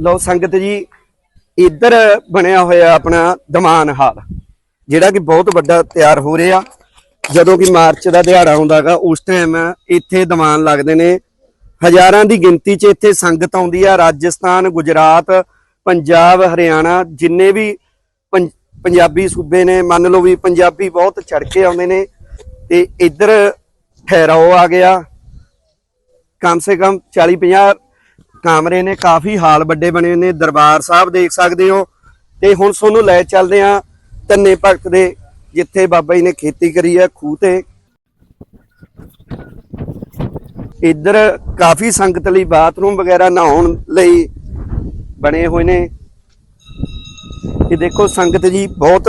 ਲਓ ਸੰਗਤ ਜੀ, ਇੱਧਰ ਬਣਿਆ ਹੋਇਆ ਆਪਣਾ ਦਮਾਨ ਹਾਲ, ਜਿਹੜਾ ਕਿ ਬਹੁਤ ਵੱਡਾ ਤਿਆਰ ਹੋ ਰਿਹਾ। ਜਦੋਂ ਕਿ ਮਾਰਚ ਦਾ ਦਿਹਾੜਾ ਆਉਂਦਾਗਾ ਉਸ ਟਾਈਮ ਇੱਥੇ ਦਮਾਨ ਲੱਗਦੇ ਨੇ। ਹਜ਼ਾਰਾਂ ਦੀ ਗਿਣਤੀ 'ਚ ਇੱਥੇ ਸੰਗਤ ਆਉਂਦੀ ਆ। ਰਾਜਸਥਾਨ, ਗੁਜਰਾਤ, ਪੰਜਾਬ, ਹਰਿਆਣਾ, ਜਿੰਨੇ ਵੀ ਪੰ- ਪੰਜਾਬੀ ਸੂਬੇ ਨੇ, ਮੰਨ ਲਓ ਵੀ ਪੰਜਾਬੀ ਬਹੁਤ ਚੜ ਕੇ ਆਉਂਦੇ ਨੇ, ਤੇ ਇੱਧਰ ਠਹਿਰਾਓ ਆ ਗਿਆ। ਕਮ ਸੇ ਕਮ 40 50 ਕਾਮਰੇ ਨੇ, ਕਾਫੀ ਹਾਲ ਵੱਡੇ ਬਣੇ ਨੇ, ਦਰਬਾਰ ਸਾਹਿਬ ਦੇਖ ਸਕਦੇ ਹੋ। ਤੇ ਹੁਣ ਤੁਹਾਨੂੰ ਲੈ ਚੱਲਦੇ ਆ ਤੰਨੇ ਭਗਤ ਦੇ, ਜਿੱਥੇ ਬਾਬਾ ਜੀ ਨੇ ਖੇਤੀ ਕਰੀ ਹੈ ਖੂਹ ਤੇ। ਇੱਧਰ ਕਾਫੀ ਸੰਗਤ ਲਈ ਬਾਥਰੂਮ ਵਗੈਰਾ ਨਹਾਉਣ ਲਈ ਬਣੇ ਹੋਏ ਨੇ। ਇਹ ਦੇਖੋ ਸੰਗਤ ਜੀ ਬਹੁਤ।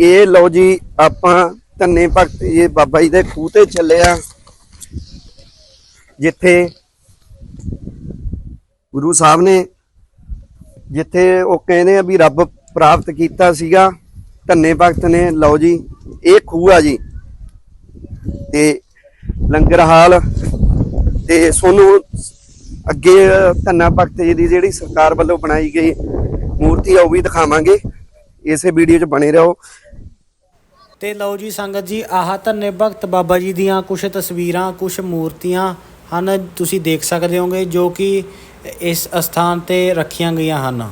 ਇਹ ਲਓ ਜੀ, ਆਪਾਂ ਧੰਨੇ ਭਗਤ ਇਹ ਬਾਬਾ ਜੀ ਦੇ ਖੂਹ ਤੇ ਚੱਲੇ ਆ ਜਿੱਥੇ ਗੁਰੂ ਸਾਹਿਬ ਨੇ ਜਿੱਥੇ ਉਹ ਕਹਿੰਦੇ ਆ ਵੀ ਰੱਬ ਪ੍ਰਾਪਤ ਕੀਤਾ ਸੀਗਾ, ਧੰਨੇ ਭਗਤ ਨੇ, ਲਓ ਜੀ, ਇਹ ਖੂਹ ਆ ਜੀ। ਤੇ ਲੰਗਰ ਹਾਲ ਤੇ ਸੋਨੂੰ ਅੱਗੇ ਧੰਨਾ ਭਗਤ ਜੀ ਦੀ ਜਿਹੜੀ ਸਰਕਾਰ ਵੱਲੋਂ ਬਣਾਈ ਗਈ ਮੂਰਤੀ ਆ, ਉਹ ਵੀ ਦਿਖਾਵਾਂਗੇ। ਇਸੇ ਵੀਡੀਓ 'ਚ ਬਣੇ ਰਹੋ। ਤੇ ਲਓ ਜੀ ਸੰਗਤ ਜੀ, ਆਹ ਧੰਨੇ ਭਗਤ ਬਾਬਾ ਜੀ ਦੀਆਂ ਕੁਝ ਤਸਵੀਰਾਂ ਕੁਝ ਮੂਰਤੀਆਂ ਹਨ ਤੁਸੀਂ ਦੇਖ ਸਕਦੇ ਹੋਗੇ ਜੋ ਕਿ ਇਸ ਅਸਥਾਨ ਤੇ ਰੱਖੀਆਂ ਗਈਆਂ ਹਨ।